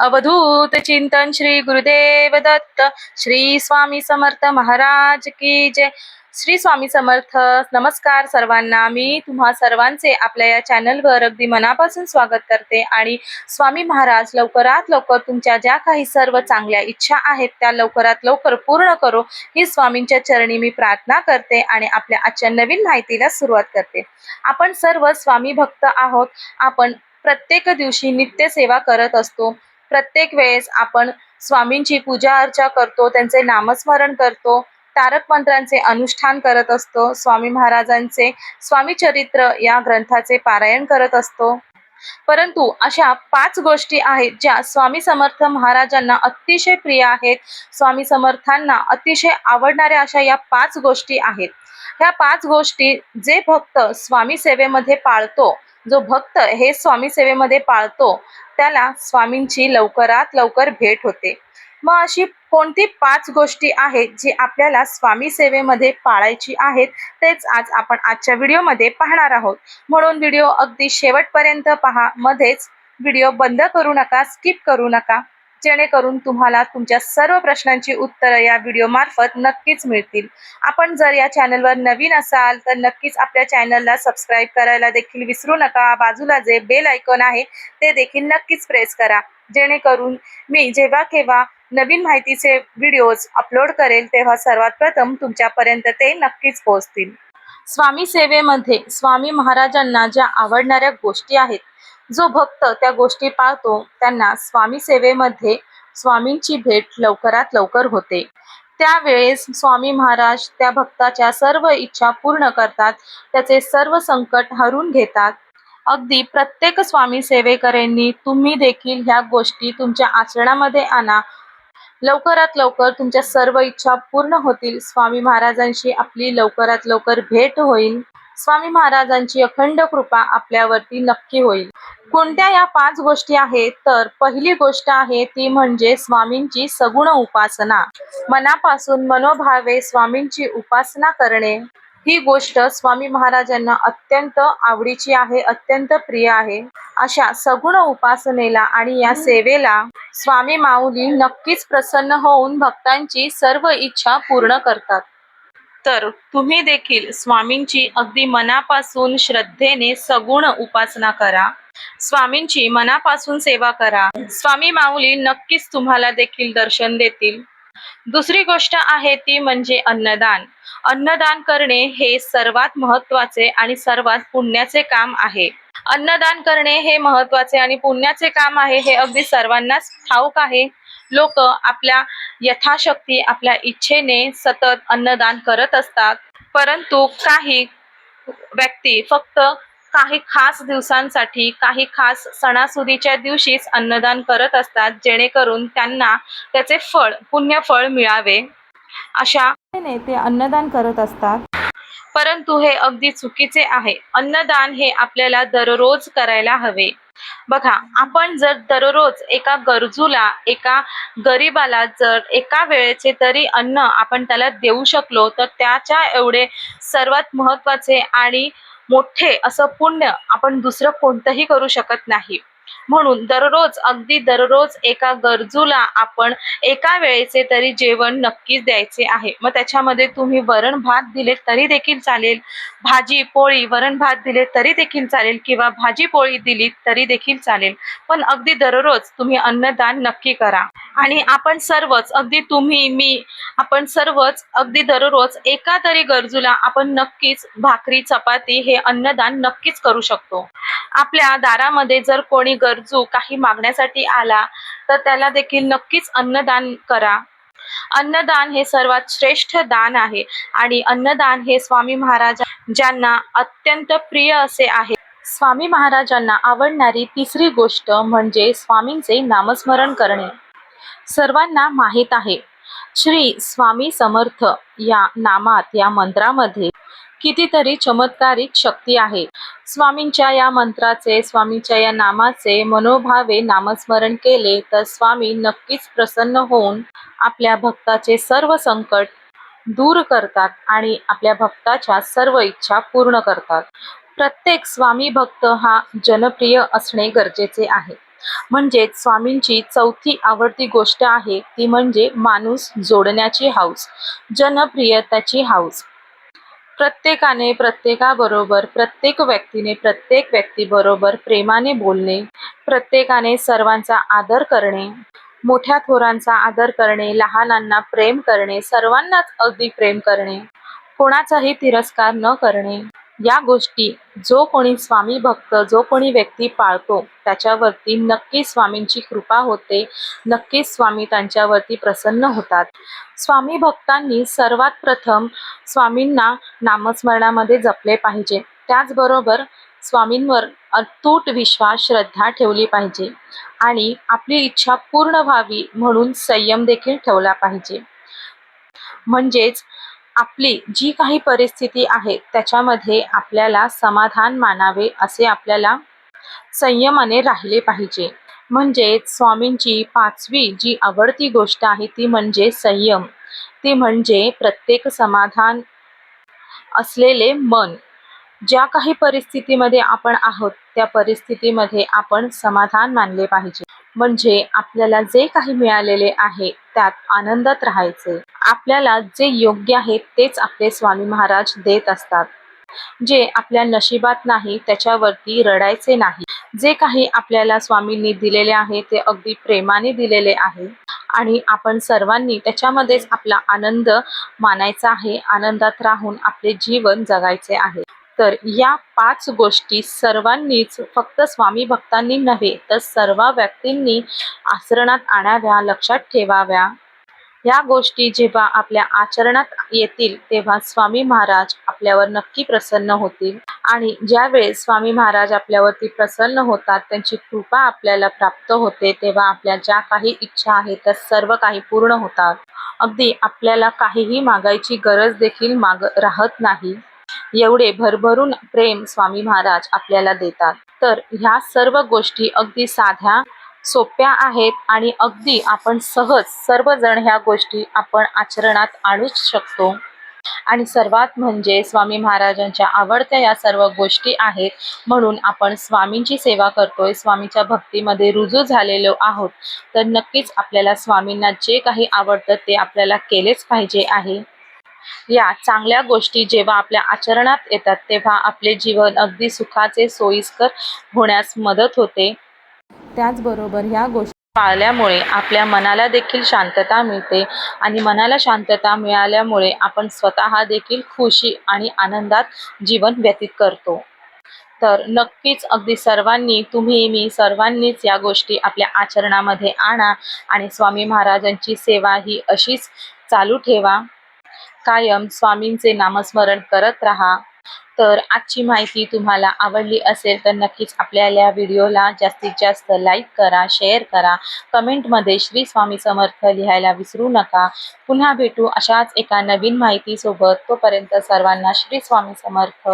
अवधूत चिंतन श्री गुरुदेव दत्त श्री स्वामी समर्थ महाराज की जय. श्री स्वामी समर्थ नमस्कार सर्वांना. मी तुम्हा सर्वांचे आपल्या या चॅनलवर अगदी मनापासून स्वागत करते आणि स्वामी महाराज लवकरात लवकर तुमच्या ज्या काही सर्व चांगल्या इच्छा आहेत त्या लवकरात लवकर पूर्ण करो. ही स्वामींच्या चरणी मी प्रार्थना करते आणि आपल्या आजच्या नवीन माहितीला सुरुवात करते. आपण सर्व स्वामी भक्त आहोत. आपण प्रत्येक दिवशी नित्य सेवा करत असतो. प्रत्येक वेळेस आपण स्वामींची पूजा अर्चा करतो त्यांचे नामस्मरण करतो तारक मंत्रांचे अनुष्ठान करत असतो स्वामी महाराजांचे स्वामी चरित्र या ग्रंथाचे पारायण करत असतो. परंतु अशा पाच गोष्टी आहेत ज्या स्वामी समर्थ महाराजांना अतिशय प्रिय आहेत. स्वामी समर्थांना अतिशय आवडणाऱ्या अशा या पाच गोष्टी आहेत. ह्या पाच गोष्टी जे भक्त स्वामी सेवेमध्ये पाळतो जो भक्त हे स्वामी सेवेमध्ये पाळतो त्याला स्वामींची लवकरात लवकर भेट होते. मग अशी कोणती पाच गोष्टी आहेत जी आपल्याला स्वामी सेवेमध्ये पाळायची आहेत तेच आज आपण आजच्या व्हिडिओमध्ये पाहणार आहोत. म्हणून व्हिडिओ अगदी शेवटपर्यंत पहा मध्येच व्हिडिओ बंद करू नका स्किप करू नका. जेणेकरून तुम्हाला तुमच्या सर्व प्रश्नांची उत्तरं या व्हिडिओ मार्फत नक्कीच मिळतील. आपण जर या चॅनलवर नवीन असाल तर नक्कीच आपल्या चॅनलला सबस्क्राईब करायला देखील विसरू नका. बाजूला जे बेल आयकॉन आहे ते देखील नक्कीच प्रेस करा. जेणेकरून मी जेव्हा केव्हा नवीन माहितीचे व्हिडिओज अपलोड करेल तेव्हा सर्वात प्रथम तुमच्यापर्यंत ते नक्कीच पोहोचतील. स्वामी सेवेमध्ये स्वामी महाराजांना ज्या आवडणाऱ्या गोष्टी आहेत जो भक्त त्या गोष्टी पाळतो त्यांना स्वामी सेवेमध्ये स्वामींची भेट लवकरात लवकर होते. त्यावेळेस स्वामी महाराज त्या भक्ताच्या सर्व इच्छा पूर्ण करतात त्याचे सर्व संकट हरून घेतात. अगदी प्रत्येक स्वामी सेवेकरांनी तुम्ही देखील ह्या गोष्टी तुमच्या आचरणामध्ये आणा. लवकरात लवकर तुमच्या सर्व इच्छा पूर्ण होतील. स्वामी महाराजांशी आपली लवकरात लवकर भेट होईल. स्वामी महाराजांची अखंड कृपा आपल्यावरती नक्की होईल. कोणत्या या पाच गोष्टी आहेत? तर पहिली गोष्ट आहे ती म्हणजे स्वामींची सगुण उपासना. मनापासून मनोभावे स्वामींची उपासना करणे. ही गोष्ट स्वामी महाराजांना अत्यंत आवडीची आहे अत्यंत प्रिय आहे. अशा सगुण उपासनेला आणि या सेवेला स्वामी माऊली नक्कीच प्रसन्न होऊन भक्तांची सर्व इच्छा पूर्ण करतात. तर तुम्ही देखील स्वामींची अगदी मनापासून श्रद्धेने सगुण उपासना करा. स्वामींची मनापासून सेवा करा. स्वामी माऊली नक्कीच तुम्हाला देखील दर्शन देतील. दुसरी गोष्ट आहे ती म्हणजे अन्नदान. अन्नदान करणे हे सर्वात महत्त्वाचे आणि सर्वात पुण्याचे काम आहे. अन्नदान करणे हे महत्त्वाचे आणि पुण्याचे काम आहे हे अगदी सर्वांनाच ठाऊक आहे. लोक आपल्या यथाशक्ती आपल्या इच्छेने सतत अन्नदान करत असतात. परंतु काही व्यक्ती फक्त काही खास दिवसांसाठी काही खास सणासुदीच्या दिवशीच अन्नदान करत असतात जेणेकरून त्यांना त्याचे फळ पुण्यफळ मिळावे. अशा ते अन्नदान करत असतात. परंतु हे अगदी चुकीचे आहे. अन्नदान हे आपल्याला दररोज करायला हवे. बघा आपण जर दररोज एका गरजूला एका गरीबाला जर एका वेळेचे तरी अन्न आपण त्याला देऊ शकलो तर त्याच्या एवढे सर्वात महत्त्वाचे आणि मोठे असं पुण्य आपण दुसरं कोणतंही करू शकत नाही. म्हणून दररोज अगदी दररोज एका गरजूला आपण एका वेळेचे तरी जेवण नक्कीच द्यायचे आहे. मग त्याच्यामध्ये तुम्ही वरण भात दिले तरी देखील चालेल. भाजी पोळी वरण भात दिले तरी देखील चालेल किंवा भाजी पोळी दिली तरी देखील चालेल. पण अगदी दररोज तुम्ही अन्नदान नक्की करा. आणि आपण सर्वच अगदी तुम्ही मी आपण सर्वच अगदी दररोज एका तरी गरजूला आपण नक्कीच भाकरी चपाती हे अन्नदान नक्कीच करू शकतो. आपल्या दारामध्ये जर कोणी कोणी गरजू काही मागण्यासाठी आला तर त्याला देखील नक्कीच अन्नदान करा. अन्नदान हे सर्वात श्रेष्ठ दान आहे आणि अन्नदान हे स्वामी महाराज ज्यांना अत्यंत प्रिय असे आहे. स्वामी महाराजांना आवडणारी तिसरी गोष्ट म्हणजे स्वामींचे नामस्मरण करणे. सर्वांना माहीत आहे श्री स्वामी समर्थ या नामात या मंत्रामध्ये कितीतरी चमत्कारिक शक्ती आहे. स्वामींच्या या मंत्राचे स्वामींच्या या नामाचे मनोभावे नामस्मरण केले तर स्वामी नक्कीच प्रसन्न होऊन आपल्या भक्ताचे सर्व संकट दूर करतात आणि आपल्या भक्ताच्या सर्व इच्छा पूर्ण करतात. प्रत्येक स्वामी भक्त हा जनप्रिय असणे गरजेचे आहे. म्हणजेच स्वामींची चौथी आवडती गोष्ट आहे ती म्हणजे माणूस जोडण्याची हाऊस जनप्रियताची हाऊस. प्रत्येकाने प्रत्येकाबरोबर प्रत्येक व्यक्तीने प्रत्येक व्यक्तीबरोबर प्रेमाने बोलणे प्रत्येकाने सर्वांचा आदर करणे मोठ्या थोरांचा आदर करणे लहानांना प्रेम करणे सर्वांनाच अगदी प्रेम करणे कोणाचाही तिरस्कार न करणे. या गोष्टी जो कोणी स्वामी भक्त जो कोणी व्यक्ती पाळतो त्याच्यावरती नक्की स्वामींची कृपा होते नक्कीच स्वामी त्यांच्यावरती प्रसन्न होतात. स्वामी भक्तांनी सर्वात प्रथम स्वामींना नामस्मरणामध्ये जपले पाहिजे. त्याचबरोबर स्वामींवर अतूट विश्वास श्रद्धा ठेवली पाहिजे आणि आपली इच्छा पूर्ण व्हावी म्हणून संयम देखील ठेवला पाहिजे. म्हणजेच आपली जी काही परिस्थिती आहे त्याच्यामध्ये आपल्याला समाधान मानावे असे आपल्याला संयमाने राहिले पाहिजे. म्हणजेच स्वामींची पाचवी जी आवडती गोष्ट आहे ती म्हणजे संयम. ती म्हणजे प्रत्येक समाधान असलेले मन. ज्या काही परिस्थितीमध्ये आपण आहोत त्या परिस्थितीमध्ये आपण समाधान मानले पाहिजे. म्हणजे आपल्याला जे काही मिळालेले आहे त्यात आनंदात राहायचे. आपल्याला जे योग्य आहे तेच आपले स्वामी महाराज देत असतात. जे आपल्या नशिबात नाही त्याच्यावरती रडायचे नाही. जे काही आपल्याला स्वामींनी दिलेले आहे ते अगदी प्रेमाने दिलेले आहे. आणि आपण सर्वांनी त्याच्यामध्येच आपला आनंद मानायचा आहे आनंदात राहून आपले जीवन जगायचे आहे. तर या पाच गोष्टी सर्वांनीच फक्त स्वामी भक्तांनी नव्हे तर सर्व व्यक्तींनी आचरणात आणाव्या लक्षात ठेवाव्या. या गोष्टी जेव्हा आपल्या आचरणात येतील तेव्हा स्वामी महाराज आपल्यावर नक्की प्रसन्न होतील. आणि ज्यावेळेस स्वामी महाराज आपल्यावरती प्रसन्न होतात त्यांची कृपा आपल्याला प्राप्त होते तेव्हा आपल्या ज्या काही इच्छा आहेत त्या सर्व काही पूर्ण होतात. अगदी आपल्याला काहीही मागायची गरज देखील माग राहत नाही. एवढे भरभरून प्रेम स्वामी महाराज आपल्याला देतात. तर ह्या सर्व गोष्टी अगदी साध्या सोप्या आहेत आणि अगदी आपण सहज सर्वजण ह्या गोष्टी आपण आचरणात आणूच शकतो. आणि सर्वात म्हणजे स्वामी महाराजांच्या आवडत्या या सर्व गोष्टी आहेत. म्हणून आपण स्वामींची सेवा करतोय स्वामीच्या भक्तीमध्ये रुजू झालेलो आहोत. तर नक्कीच आपल्याला स्वामींना जे काही आवडतं ते आपल्याला केलेच पाहिजे आहे. या चांगल्या गोष्टी जेव्हा आपल्या आचरणात येतात तेव्हा आपले जीवन अगदी सुखाचे सोयीस्कर होण्यास मदत होते. त्याचबरोबर ह्या गोष्टी पाळल्यामुळे आपल्या मनाला देखील शांतता मिळते आणि मनाला शांतता मिळाल्यामुळे आपण स्वतः देखील खुशी आणि आनंदात जीवन व्यतीत करतो. तर नक्कीच अगदी सर्वांनी तुम्ही मी सर्वांनीच या गोष्टी आपल्या आचरणामध्ये आणा आणि स्वामी महाराजांची सेवा ही अशीच चालू ठेवा. कायम स्वामींचे नामस्मरण करत राहा. तर आजची माहिती तुम्हाला आवडली असेल तर नक्कीच आपल्याला व्हिडिओला जास्तीत जास्त लाईक करा शेअर करा. कमेंटमध्ये श्री स्वामी समर्थ लिहायला विसरू नका. पुन्हा भेटू अशाच एका नवीन माहितीसोबत. तोपर्यंत सर्वांना श्री स्वामी समर्थ.